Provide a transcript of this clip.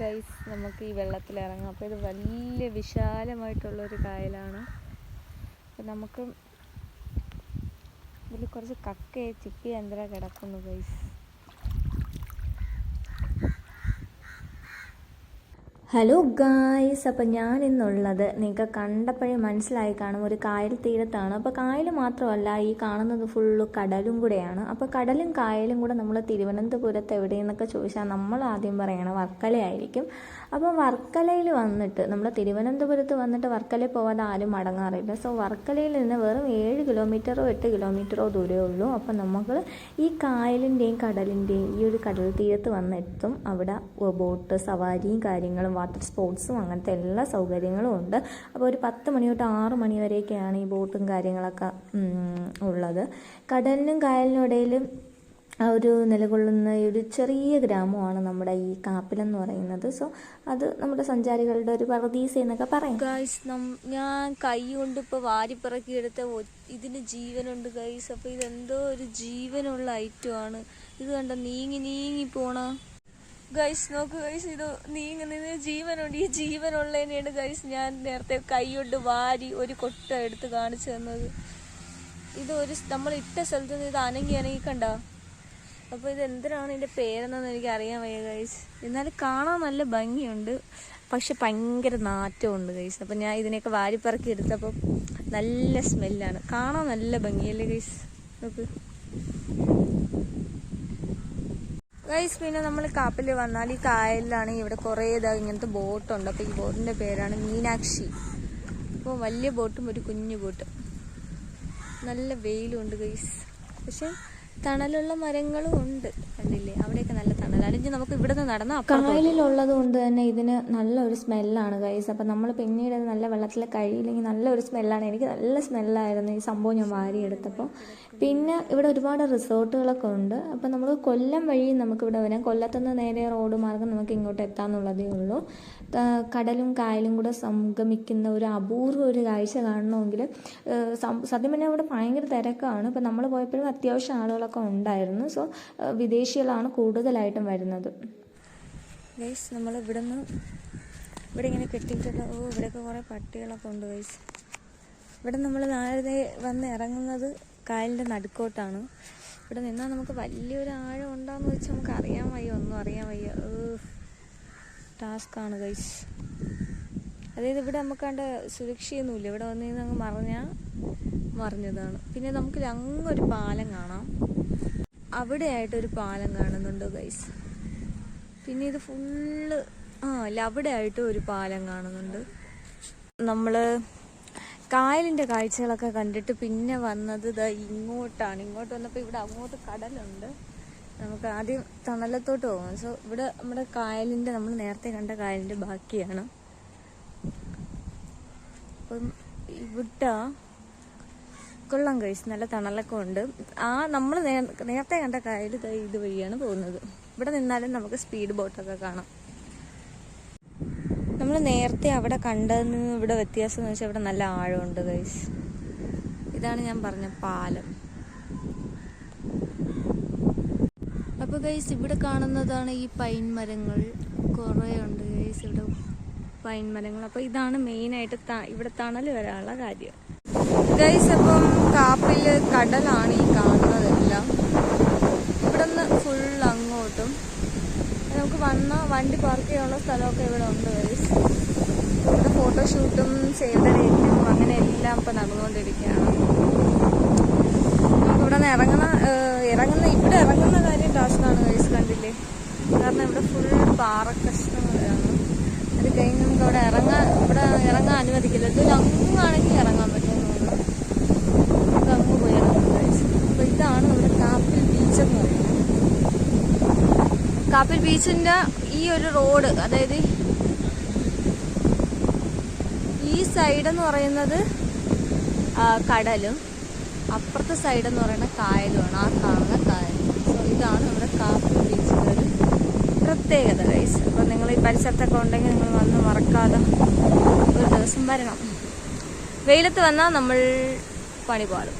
Guys നമുക്ക് ഈ വെള്ളത്തിൽ ഇറങ്ങാം. അപ്പോൾ ഇത് വലിയ വിശാലമായിട്ടുള്ളൊരു കായലാണ്. അപ്പോൾ നമുക്ക് ഇതിൽ കുറച്ച് കക്കയെ ചിപ്പി അന്തര കിടക്കുന്നു ഗൈസ് ഹലോ ഗായ്സ് അപ്പം ഞാൻ ഇന്നുള്ളത് നിങ്ങൾക്ക് കണ്ടപ്പോഴേ മനസ്സിലായി കാണും. ഒരു കായൽ തീരത്താണ്. അപ്പോൾ കായൽ മാത്രമല്ല ഈ കാണുന്നത് ഫുള്ള് കടലും കൂടെയാണ്. അപ്പോൾ കടലും കായലും കൂടെ നമ്മൾ തിരുവനന്തപുരത്ത് എവിടെയെന്നൊക്കെ ചോദിച്ചാൽ നമ്മൾ ആദ്യം പറയണം വർക്കലയായിരിക്കും. അപ്പോൾ വർക്കലയിൽ വന്നിട്ട് നമ്മൾ തിരുവനന്തപുരത്ത് വന്നിട്ട് വർക്കലയിൽ പോകാതെ ആരും മടങ്ങാറില്ല. സോ വർക്കലയിൽ നിന്ന് വെറും ഏഴ് കിലോമീറ്ററോ എട്ട് കിലോമീറ്ററോ ദൂരമേ ഉള്ളൂ. അപ്പം നമുക്ക് ഈ കായലിന്റെയും കടലിന്റെയും ഈ ഒരു കടൽ തീരത്ത് വന്നെത്തും. അവിടെ ബോട്ട് സവാരിയും കാര്യങ്ങളും വാട്ടർ സ്പോർട്സും അങ്ങനത്തെ എല്ലാ സൗകര്യങ്ങളും ഉണ്ട്. അപ്പോൾ ഒരു പത്ത് മണി തൊട്ട് ആറ് മണി വരെയൊക്കെയാണ് ഈ ബോട്ടും കാര്യങ്ങളൊക്കെ ഉള്ളത്. കടലിനും കായലിനും ഇടയിലും ഒരു നിലകൊള്ളുന്ന ഒരു ചെറിയ ഗ്രാമമാണ് നമ്മുടെ ഈ കാപ്പിലെന്ന് പറയുന്നത്. സോ അത് നമ്മുടെ സഞ്ചാരികളുടെ ഒരു പറദീസ എന്നൊക്കെ പറയും. ഗൈസ് ഞാൻ കൈ കൊണ്ട് ഇപ്പോൾ വാരിപ്പിറക്കി എടുത്ത ഇതിന് ജീവനുണ്ട് ഗൈസ് അപ്പോൾ ഇതെന്തോ ഒരു ജീവനുള്ള ഐറ്റമാണ് ഇത് കണ്ട നീങ്ങി നീങ്ങി പോണ ഗൈസ് നോക്ക് ഗൈസ് ഇത് ഇങ്ങനെ ജീവനുണ്ട്. ഈ ജീവനുള്ളതിനെയാണ് ഗൈസ് ഞാൻ നേരത്തെ കൈ കൊണ്ട് വാരി ഒരു കൊട്ട എടുത്ത് കാണിച്ചു തന്നത്. ഇത് ഒരു നമ്മൾ ഇട്ട സ്ഥലത്ത് നിന്ന് ഇത് അനങ്ങി അനങ്ങി കണ്ട അപ്പോൾ ഇത് എന്തിനാണ് ഇതിന്റെ പേരെന്നൊന്നും എനിക്ക് അറിയാൻ വയ്യ ഗൈസ് എന്നാലും കാണാൻ നല്ല ഭംഗിയുണ്ട്. പക്ഷെ ഭയങ്കര നാറ്റം ഉണ്ട് ഗൈസ് അപ്പം ഞാൻ ഇതിനെയൊക്കെ വാരിപ്പറക്കി എടുത്തപ്പോൾ നല്ല സ്മെല്ലാണ് കാണാൻ നല്ല ഭംഗിയല്ലേ ഗൈസ് നോക്ക്. ഗൈസ് പിന്നെ നമ്മൾ കാപ്പിൽ വന്നാൽ ഈ കായലിലാണെങ്കിൽ ഇവിടെ കുറേ ഇതാ ഇങ്ങനത്തെ ബോട്ടുണ്ട്. അപ്പോൾ ഈ ബോട്ടിന്റെ പേരാണ് മീനാക്ഷി. അപ്പോൾ വലിയ ബോട്ടും ഒരു കുഞ്ഞു ബോട്ടും. നല്ല വെയിലും ഉണ്ട് ഗൈസ് പക്ഷെ തണലുള്ള മരങ്ങളും ഉണ്ട്. കണ്ടില്ലേ? ഇനി നമുക്ക് ഇവിടെ നിന്ന് നടന്ന കായലിലുള്ളത് കൊണ്ട് തന്നെ ഇതിന് നല്ലൊരു സ്മെല്ലാണ് ഗൈസ് അപ്പം നമ്മൾ പിന്നീട് നല്ല വെള്ളത്തിൽ കഴിയില്ലെങ്കിൽ നല്ലൊരു സ്മെല്ലാണ്. എനിക്ക് നല്ല സ്മെല്ലായിരുന്നു ഈ സംഭവം ഞാൻ വാരിയെടുത്തപ്പോൾ പിന്നെ ഇവിടെ ഒരുപാട് റിസോർട്ടുകളൊക്കെ ഉണ്ട്. അപ്പം നമ്മൾ കൊല്ലം വഴി നമുക്ക് ഇവിടെ വരാം. കൊല്ലത്തുനിന്ന് നേരെ റോഡ് മാർഗം നമുക്ക് ഇങ്ങോട്ട് എത്താമെന്നുള്ളതേ ഉള്ളൂ. കടലും കായലും കൂടെ സംഗമിക്കുന്ന ഒരു അപൂർവ ഒരു കാഴ്ച കാണണമെങ്കിൽ സത്യം പറഞ്ഞാൽ ഇവിടെ ഭയങ്കര തിരക്കാണ്. ഇപ്പം നമ്മൾ പോയപ്പോഴും അത്യാവശ്യം ആളുകളൊക്കെ ഉണ്ടായിരുന്നു. സോ വിദേശികളാണ് കൂടുതലായിട്ടും വരുന്നത്. ഗൈസ് നമ്മൾ ഇവിടെ നിന്ന് ഇവിടെ ഇങ്ങനെ കെട്ടിയിട്ടുള്ള ഓ ഇവിടെയൊക്കെ കുറേ പട്ടികളൊക്കെ ഉണ്ട് ഗൈസ് ഇവിടെ നമ്മൾ നേരത്തെ വന്ന് ഇറങ്ങുന്നത് കായലിന്റെ നടുക്കോട്ടാണ്. ഇവിടെ നിന്നാൽ നമുക്ക് വലിയൊരു ആഴം ഉണ്ടാന്ന് വെച്ചാൽ നമുക്ക് അറിയാൻ വയ്യ ഒന്നും അറിയാൻ വയ്യ. ടാസ്ക്കാണ് ഗൈസ് അതായത് ഇവിടെ നമുക്ക് കണ്ട സുരക്ഷയൊന്നുമില്ല. ഇവിടെ വന്നു കഴിഞ്ഞാൽ അങ്ങ് മറിഞ്ഞാൽ മറിഞ്ഞതാണ്. പിന്നെ നമുക്ക് അങ്ങൊരു പാലം കാണാം. അവിടെയായിട്ടൊരു പാലം കാണുന്നുണ്ട് ഗൈസ് പിന്നെ ഇത് ഫുള്ള് ആ ലവിടെ ആയിട്ട് ഒരു പാലം കാണുന്നുണ്ട്. നമ്മൾ കായലിന്റെ കാഴ്ചകളൊക്കെ കണ്ടിട്ട് പിന്നെ വന്നത് ഇതാ ഇങ്ങോട്ടാണ്. ഇങ്ങോട്ട് വന്നപ്പോൾ ഇവിടെ അങ്ങോട്ട് കടലുണ്ട്. നമുക്ക് ആദ്യം തണലത്തോട്ട് പോകാം സോ ഇവിടെ നമ്മുടെ കായലിന്റെ നമ്മൾ നേരത്തെ കണ്ട കായലിന്റെ ബാക്കിയാണ്. അപ്പം ഇവിടെ കൊള്ളം കഴിച്ച് നല്ല തണലൊക്കെ ഉണ്ട്. ആ നമ്മൾ നേരത്തെ കണ്ട കായൽ ഇത് വഴിയാണ് പോകുന്നത്. ഇവിടെ നിന്നാലും നമുക്ക് സ്പീഡ് ബോട്ടൊക്കെ കാണാം. നമ്മൾ നേരത്തെ അവിടെ കണ്ടതിന് ഇവിടെ വ്യത്യാസം എന്ന് വെച്ചാൽ ഇവിടെ നല്ല ആഴമുണ്ട് ഗൈസ് ഇതാണ് ഞാൻ പറഞ്ഞ പാലം. അപ്പോൾ ഗൈസ് ഇവിടെ കാണുന്നതാണ് ഈ പൈൻ മരങ്ങൾ. കുറേ ഉണ്ട് ഗൈസ് ഇവിടെ പൈൻ മരങ്ങൾ. അപ്പോൾ ഇതാണ് മെയിനായിട്ട് ഇവിടെ തണൽ വരാനുള്ള കാര്യം. ഗൈസ് അപ്പം കാപ്പിൽ കടലാണ് ഈ കാണുന്നതെല്ലാം. ഇവിടെ നിന്ന് ഫുൾ അങ്ങോട്ടും. നമുക്ക് വന്ന വണ്ടി പാർക്ക് ചെയ്യാനുള്ള സ്ഥലമൊക്കെ ഇവിടെ ഉണ്ട് ഇവിടെ ഫോട്ടോഷൂട്ടും സേവ് ഡേറ്റും അങ്ങനെ എല്ലാം ഇപ്പം നടന്നുകൊണ്ടിരിക്കുകയാണ്. ഇവിടെ നിന്ന് ഇറങ്ങുന്ന ഇറങ്ങുന്ന ഇവിടെ ഇറങ്ങുന്ന കാര്യം ടാസ്ക്കാണ് ഗൈസ് കണ്ടില്ലേ? കാരണം ഇവിടെ ഫുൾ പാറക്കഷ്ണങ്ങളാണ് അത് കഴിഞ്ഞ് നമുക്ക് അവിടെ ഇറങ്ങാൻ ഇവിടെ ഇറങ്ങാൻ അനുവദിക്കില്ല. ഇത് അങ്ങാണെങ്കിൽ ഇറങ്ങാൻ പറ്റുമെന്ന് തോന്നുന്നു. നമുക്ക് അങ്ങ് പോയി ഇറങ്ങുന്നത് അപ്പോൾ ഇതാണ് ഇവിടെ കാപ്പിൽ ബീച്ചെന്ന് പറയുന്നത്. കാപ്പിൽ ബീച്ചിന്റെ ഈ ഒരു റോഡ് അതായത് ഈ സൈഡ് എന്ന് പറയുന്നത് കടലും അപ്പുറത്തെ സൈഡ് എന്ന് പറയുന്നത് കായലുമാണ്. ആ കാണുന്ന കായൽ. സോ ഇതാണ് നമ്മുടെ കാപ്പിൽ ബീച്ചിന്റെ ഒരു പ്രത്യേകത ഗൈസ് അപ്പോൾ നിങ്ങൾ ഈ പരിസരത്തൊക്കെ ഉണ്ടെങ്കിൽ നിങ്ങൾ വന്ന് മറക്കാതെ ഒരു ദിവസം വരണം. വെയിലത്ത് വന്നാൽ നമ്മൾ പണി പാടും